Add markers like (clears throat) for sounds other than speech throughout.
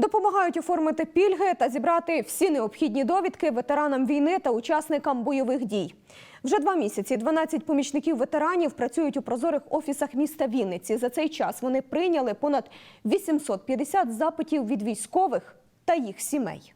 Допомагають оформити пільги та зібрати всі необхідні довідки ветеранам війни та учасникам бойових дій. Вже два місяці 12 помічників ветеранів працюють у прозорих офісах міста Вінниці. За цей час вони прийняли понад 850 запитів від військових та їх сімей.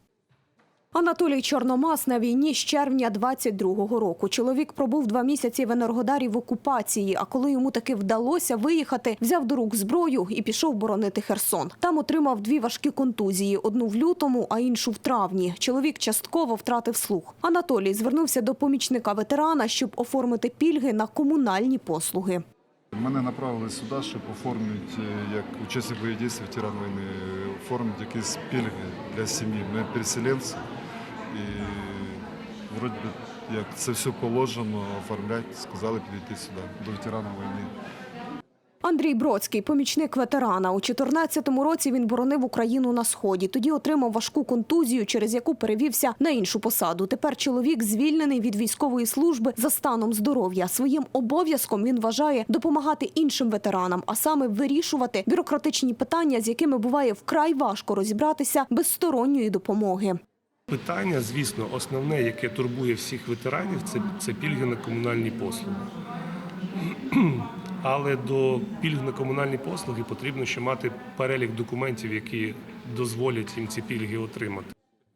Анатолій Чорномас на війні з червня 22-го року. Чоловік пробув два місяці в Енергодарі в окупації. А коли йому таки вдалося виїхати, взяв до рук зброю і пішов боронити Херсон. Там отримав дві важкі контузії: одну в лютому, а іншу в травні. Чоловік частково втратив слух. Анатолій звернувся до помічника ветерана, щоб оформити пільги на комунальні послуги. Мене направили сюди, щоб оформити, е, як учасник бойових дій, ветеран війни, оформити якісь пільги для сім'ї. Ми переселенці. І вроді би, як це все положено, оформляти, сказали підійти сюди, до ветеранів війни. Андрій Бродський, помічник ветерана. У 14-му році він боронив Україну на сході. Тоді отримав важку контузію, через яку перевівся на іншу посаду. Тепер чоловік звільнений від військової служби за станом здоров'я. Своїм обов'язком він вважає допомагати іншим ветеранам, а саме вирішувати бюрократичні питання, з якими буває вкрай важко розібратися без сторонньої допомоги. Питання, звісно, основне, яке турбує всіх ветеранів, це, це пільги на комунальні послуги. (clears throat) Але до пільг на комунальні послуги потрібно ще мати перелік документів, які дозволять їм ці пільги отримати.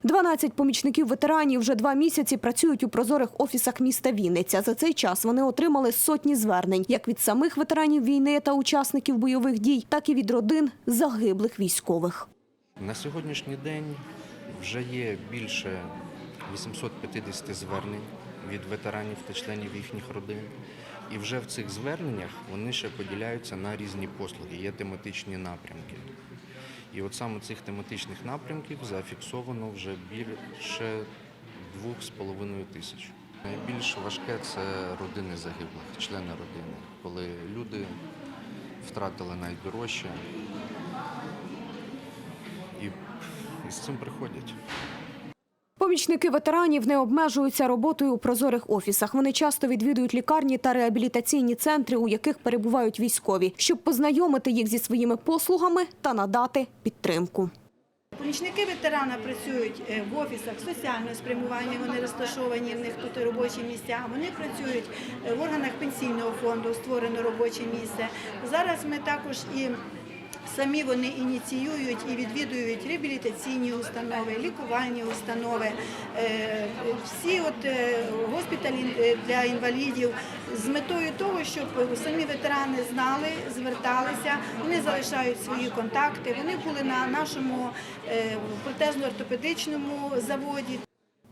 12 помічників ветеранів вже два місяці працюють у прозорих офісах міста Вінниця. За цей час вони отримали сотні звернень як від самих ветеранів війни та учасників бойових дій, так і від родин загиблих військових. На сьогоднішній день вже є більше 850 звернень від ветеранів та членів їхніх родин. І вже в цих зверненнях вони ще поділяються на різні послуги, є тематичні напрямки. І от саме цих тематичних напрямків зафіксовано вже більше 2,5 тисяч. Найбільш важке це родини загиблих, члени родини, коли люди втратили найдорожче і, і з цим приходять. Помічники ветеранів не обмежуються роботою у прозорих офісах. Вони часто відвідують лікарні та реабілітаційні центри, у яких перебувають військові, щоб познайомити їх зі своїми послугами та надати підтримку. Помічники ветерана працюють е, в офісах соціального спрямування, вони розташовані, в них тут робочі місця. Вони працюють е, в органах пенсійного фонду, створено робоче місце. Зараз ми також і самі вони ініціюють і відвідують реабілітаційні установи, лікувальні установи, е, всі от е, госпіталі е, для інвалідів з метою того, щоб самі ветерани знали, зверталися, вони залишають свої контакти. Вони були на нашому протезно-ортопедичному заводі.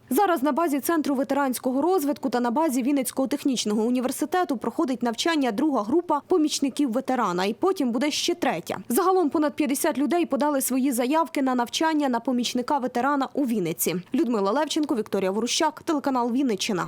Зараз на базі центру ветеранського розвитку та на базі Вінницького технічного університету проходить навчання друга група помічників ветерана, і потім буде ще третя. Загалом понад 50 людей подали свої заявки на навчання на помічника ветерана у Вінниці. Людмила Левченко, Вікторія Ворущак, телеканал Вінниччина.